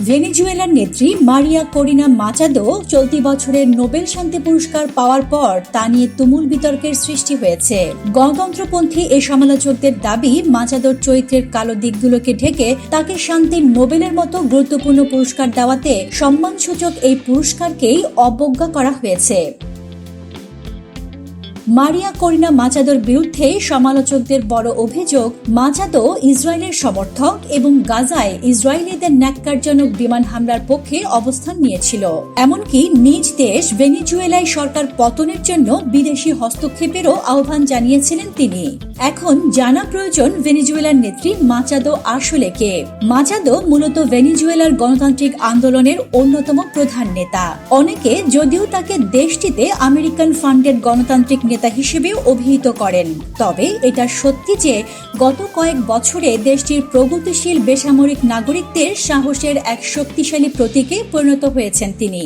ভেনেজুয়েলার নেত্রী মারিয়া Corina Machado চলতি বছরের নোবেল শান্তি পুরস্কার পাওয়ার পর তা নিয়ে তুমুল বিতর্কের সৃষ্টি হয়েছে। গণতন্ত্রপন্থী এই সমালোচকদের দাবি, মাচাদোর চরিত্রের কালো দিকগুলোকে ঢেকে তাকে শান্তির নোবেলের মতো গুরুত্বপূর্ণ পুরস্কার দেওয়াতে সম্মানসূচক এই পুরস্কারকেই অবজ্ঞা করা হয়েছে। মারিয়া করিনা মাচাদোর বিরুদ্ধে সমালোচকদের বড় অভিযোগ, মাচাদো ইসরায়েলের সমর্থক এবং গাজায় ইসরায়েলিদের ন্যাক্কারজনক বিমান হামলার পক্ষে অবস্থান নিয়েছিল। এমনকি নিজ দেশ ভেনিজুয়েলায় সরকার পতনের জন্য বিদেশি হস্তক্ষেপেরও আহ্বান জানিয়েছিলেন তিনি। এখন জানা প্রয়োজন ভেনিজুয়েলার নেত্রী মাচাদো আসলে কে। মাচাদো মূলত ভেনিজুয়েলার গণতান্ত্রিক আন্দোলনের অন্যতম প্রধান নেতা। অনেকে যদিও তাকে দেশটিতে আমেরিকান ফান্ডেড গণতান্ত্রিক নেতা হিসেবেও অভিহিত করেন। তবে এটা সত্যি যে গত কয়েক বছরে দেশটির প্রগতিশীল বেসামরিক নাগরিকদের সাহসের এক শক্তিশালী প্রতীকে পরিণত হয়েছেন তিনি।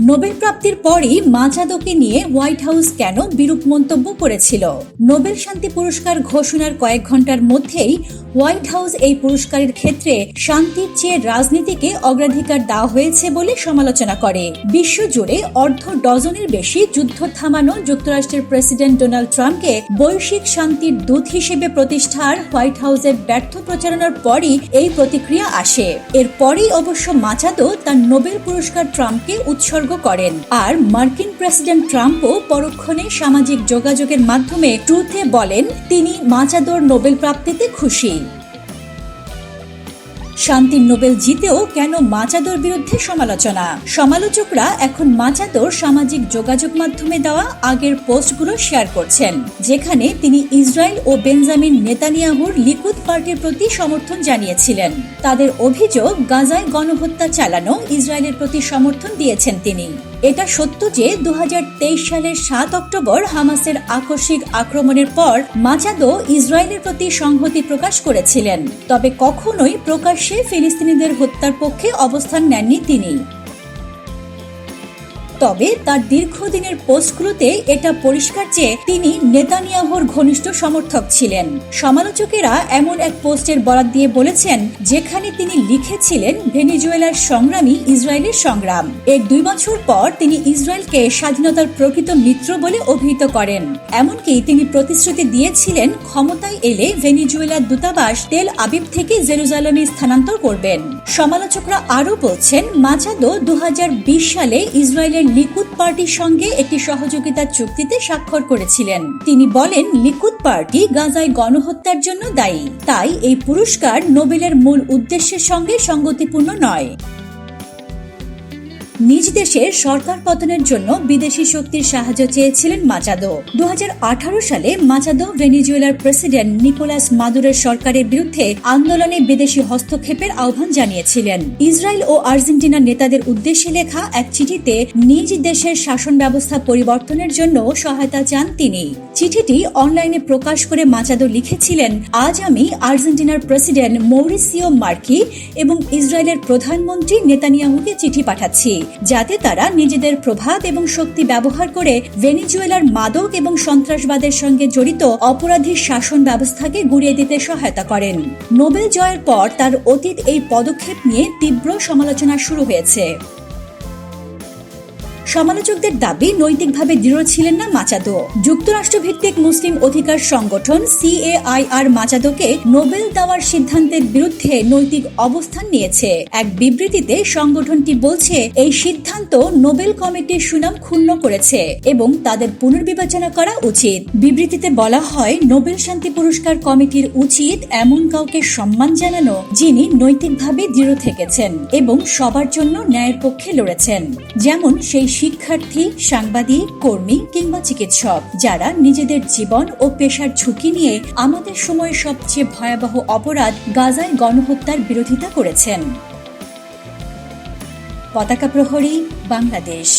নোবেল প্রাপ্তির পরই মাচাদোকে নিয়ে হোয়াইট হাউস কেন বিরূপ মন্তব্য করেছিল? নোবেল শান্তি পুরস্কার ঘোষণার কয়েক ঘণ্টার মধ্যেই হোয়াইট হাউস এই পুরস্কারের ক্ষেত্রে শান্তির চেয়ে রাজনীতিকে অগ্রাধিকার দেওয়া হয়েছে বলে সমালোচনা করে। বিশ্বজুড়ে অর্ধ ডজনের বেশি যুদ্ধ থামানো যুক্তরাষ্ট্রের প্রেসিডেন্ট ডোনাল্ড ট্রাম্পকে বৈশ্বিক শান্তির দূত হিসেবে প্রতিষ্ঠার হোয়াইট হাউসের ব্যর্থ প্রচারণার পরই এই প্রতিক্রিয়া আসে। এরপরই অবশ্য মাচাদো তার নোবেল পুরস্কার ট্রাম্পকে উৎসর্গ করেন। আর মার্কিন প্রেসিডেন্ট ট্রাম্পও পরক্ষণে সামাজিক যোগাযোগের মাধ্যমে ট্রুথে বলেন, তিনি মাচাদোর নোবেল প্রাপ্তিতে খুশি। শান্তির নোবেল জিতেও কেন মাচাদোর বিরুদ্ধে সমালোচনা? সমালোচকরা এখন মাচাদোর সামাজিক যোগাযোগ মাধ্যমে দেওয়া আগের পোস্টগুলো শেয়ার করছেন, যেখানে তিনি ইসরায়েল ও বেঞ্জামিন নেতানিয়াহুর লিকুদ পার্টির প্রতি সমর্থন জানিয়েছিলেন। তাদের অভিযোগ, গাজায় গণহত্যা চালানো ইসরায়েলের প্রতি সমর্থন দিয়েছেন তিনি। এটা সত্য যে দু হাজার তেইশ সালের সাত অক্টোবর হামাসের আকস্মিক আক্রমণের পর মাচাদো ইসরায়েলের প্রতি সংহতি প্রকাশ করেছিলেন। তবে কখনোই প্রকাশ্যে ফিলিস্তিনিদের হত্যার পক্ষে অবস্থান নেননি তিনি। তবে তার দীর্ঘদিনের পোস্টগুলোতে এটা পরিষ্কার যে তিনি নেতানিয়াহুর ঘনিষ্ঠ সমর্থক ছিলেন। সমালোচকেরা এমন এক পোস্টের বরাত দিয়ে বলেছেন, যেখানে তিনি লিখেছিলেন, ভেনিজুয়েলার সংগ্রামী ইসরায়েলের সংগ্রাম। এর দুই বছর পর তিনি ইসরায়েলকে স্বাধীনতার প্রকৃত মিত্র বলে অভিহিত করেন। এমনকি তিনি প্রতিশ্রুতি দিয়েছিলেন, ক্ষমতায় এলে ভেনিজুয়েলার দূতাবাস তেল আবিব থেকে জেরুজালেমে স্থানান্তর করবেন। সমালোচকরা আরও বলছেন মাচাদো দু হাজার বিশ সালে ইসরায়েলের লিকুদ পার্টির সঙ্গে একটি সহযোগিতার চুক্তিতে স্বাক্ষর করেছিলেন। তিনি বলেন লিকুদ পার্টি গাজায় গণহত্যার জন্য দায়ী। তাই এই পুরস্কার নোবেলের মূল উদ্দেশ্যের সঙ্গে সঙ্গতিপূর্ণ নয়। নিজ দেশে সরকার পতনের জন্য বিদেশি শক্তির সাহায্য চেয়েছিলেন মাচাদো। দু হাজার আঠারো সালে মাচাদো ভেনিজুয়েলার প্রেসিডেন্ট নিকোলাস মাদুরের সরকারের বিরুদ্ধে আন্দোলনে বিদেশি হস্তক্ষেপের আহ্বান জানিয়েছিলেন। ইসরায়েল ও আর্জেন্টিনার নেতাদের উদ্দেশ্যে লেখা এক চিঠিতে নিজ দেশের শাসন ব্যবস্থা পরিবর্তনের জন্য সহায়তা চান তিনি। চিঠিটি অনলাইনে প্রকাশ করে মাচাদো লিখেছিলেন, আজ আমি আর্জেন্টিনার প্রেসিডেন্ট মৌরিসিও মার্কি এবং ইসরায়েলের প্রধানমন্ত্রী নেতানিয়াহুকে চিঠি পাঠাচ্ছি। যাতে তারা নিজেদের প্রভাব এবং শক্তি ব্যবহার করে ভেনিজুয়েলার মাদক এবং সন্ত্রাসবাদের সঙ্গে জড়িত অপরাধীর শাসন ব্যবস্থাকে গুড়িয়ে দিতে সহায়তা করেন। নোবেল জয়ের পর তার অতীত এই পদক্ষেপ নিয়ে তীব্র সমালোচনা শুরু হয়েছে। সমালোচকদের দাবি, নৈতিকভাবে দৃঢ় ছিলেন না মাচাদো। যুক্তরাষ্ট্র ভিত্তিক মুসলিম অধিকার সংগঠন সিএআইআর মাচাদোকে নোবেল দেওয়ার সিদ্ধান্তের বিরুদ্ধে নৈতিক অবস্থান নিয়েছে। এক বিবৃতিতে সংগঠনটি বলছে, এই সিদ্ধান্ত নোবেল কমিটির সুনাম ক্ষুণ্ণ করেছে এবং তাদের পুনর্বিবেচনা করা উচিত। বিবৃতিতে বলা হয়, নোবেল শান্তি পুরস্কার কমিটির উচিত এমন কাউকে সম্মান জানানো যিনি নৈতিকভাবে দৃঢ় থেকেছেন এবং সবার জন্য ন্যায়ের পক্ষে লড়েছেন। যেমন সেই শিক্ষার্থী, সাংবাদিক, কর্মী কিংবা চিকিৎসক, যারা নিজেদের জীবন ও পেশার ঝুঁকি নিয়ে আমাদের সময়ে সবচেয়ে ভয়াবহ অপরাধ গাজায় গণহত্যার বিরোধিতা করেছেন। পতাকা প্রহরী, বাংলাদেশ।